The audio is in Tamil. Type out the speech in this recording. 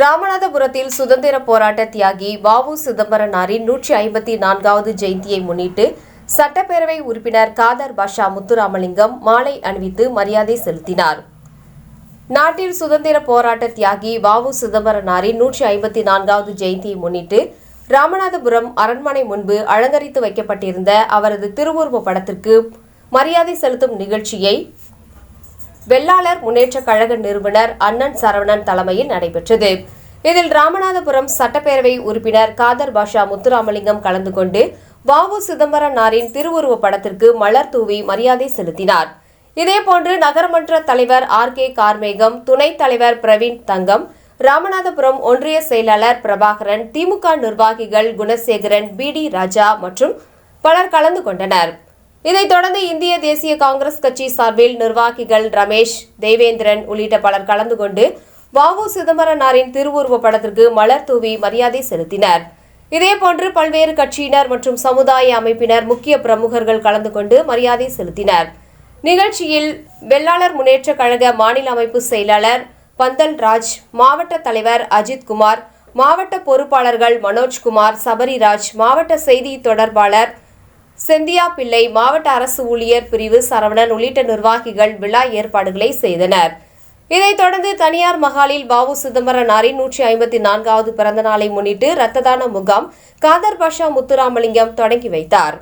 ராமநாதபுரத்தில் சுதந்திர போராட்ட தியாகி வாவு சிதம்பரனாரின் நூற்றி ஐம்பத்தி நான்காவது ஜெயந்தியை முன்னிட்டு சட்டப்பேரவை உறுப்பினர் காதர் பாஷா முத்துராமலிங்கம் மாலை அணிவித்து மரியாதை செலுத்தினார். நாட்டில் சுதந்திர போராட்ட தியாகி வாவு சிதம்பரனாரின் நூற்றி ஐம்பத்தி நான்காவது ஜெயந்தியை முன்னிட்டு ராமநாதபுரம் அரண்மனை முன்பு அலங்கரித்து வைக்கப்பட்டிருந்த அவரது திருவுருவ படத்திற்கு மரியாதை செலுத்தும் நிகழ்ச்சியை வெள்ளாளர் முன்னேற்றக் கழக நிறுவனர் அண்ணன் சரவணன் தலைமையில் நடைபெற்றது. இதில் ராமநாதபுரம் சட்டப்பேரவை உறுப்பினர் காதர் பாஷா முத்துராமலிங்கம் கலந்து கொண்டு வாவு சிதம்பரனாரின் திருவுருவ படத்திற்கு மலர் தூவி மரியாதை செலுத்தினார். இதேபோன்று நகரமன்ற தலைவர் ஆர் கே கார்மேகம் துணைத் தலைவர் பிரவீன் தங்கம் ராமநாதபுரம் ஒன்றிய செயலாளர் பிரபாகரன் திமுக நிர்வாகிகள் குணசேகரன் பி டி ராஜா மற்றும் பலர் கலந்து கொண்டனர். இதைத் தொடர்ந்து இந்திய தேசிய காங்கிரஸ் கட்சி சார்பில் நிர்வாகிகள் ரமேஷ் தேவேந்திரன் உள்ளிட்ட பலர் கலந்து கொண்டு வவு சிதம்பரனாரின் திருவுருவ படத்திற்கு மலர் தூவி மரியாதை செலுத்தினர். இதேபோன்று பல்வேறு கட்சியினர் மற்றும் சமுதாய அமைப்பினர் முக்கிய பிரமுகர்கள் கலந்து கொண்டு மரியாதை செலுத்தினர். நிகழ்ச்சியில் வெள்ளாளர் முன்னேற்ற கழக மாநில அமைப்பு செயலாளர் பந்தல் ராஜ் மாவட்ட தலைவர் அஜித்குமார் மாவட்ட பொறுப்பாளர்கள் மனோஜ்குமார் சபரிராஜ் மாவட்ட செய்தி தொடர்பாளர் செந்தியா பிள்ளை மாவட்ட அரசு ஊழியர் பிரிவு சரவணன் உள்ளிட்ட நிர்வாகிகள் விழா ஏற்பாடுகளை செய்தனர். இதைத் தொடர்ந்து தனியார் மகாலில் பாபு சிதம்பரனாரின் நூற்றி ஐம்பத்தி நான்காவது பிறந்த நாளை முன்னிட்டு இரத்த தான முகாம் காதர் பாஷா முத்துராமலிங்கம் தொடங்கி வைத்தார்.